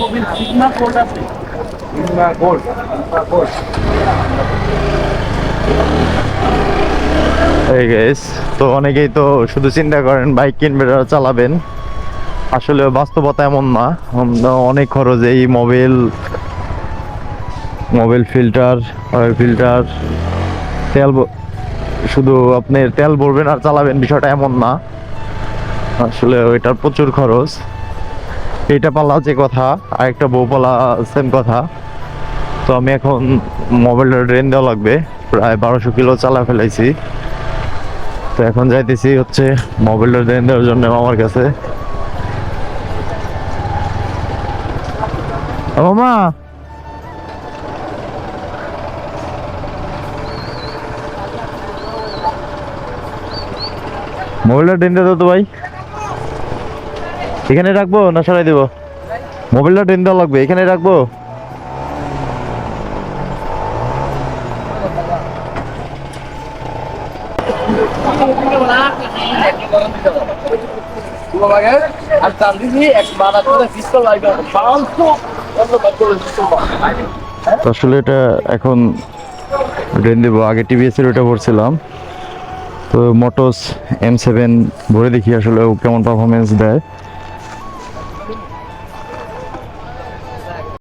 Mobil sigma code আছে? Sigma code sigma code. এই গেস তো অনেকেই তো শুধু চিন্তা করেন বাইক কিনবেন আর চালাবেন। আসলে বাস্তবতা এমন না। অনেক খরচ এই Mobil Mobil filter oil filter তেল শুধু আপনি তেল ভরবেন আর চালাবেন বিষয়টা এমন না। আসলে ওইটার প্রচুর খরচ। এইটা পালা যে কথা, আরেকটা বউ পালা সেম কথা। তো আমি এখন মোবাইলটা ড্রেন দেওয়া লাগবে, প্রায় বারোশো কিলো চালা ফেলাইছি। তো এখন যাইতেছি হচ্ছে মোবাইলটা ড্রেন দেওয়ার জন্য আমার কাছে। মামা! মোবাইলটা ড্রেন দেওয়া তো ভাই। এখানে রাখব না সরাই দেবো? মোবাইলটা ড্রেন দেওয়া লাগবে, এখানে রাখব? আসলে এটা এখন ড্রেন দেবো। আগে টিভিএস এর ওটা ভরছিলাম। তো মোটস এম সেভেন ভরে দেখি আসলে কেমন পারফরমেন্স দেয়।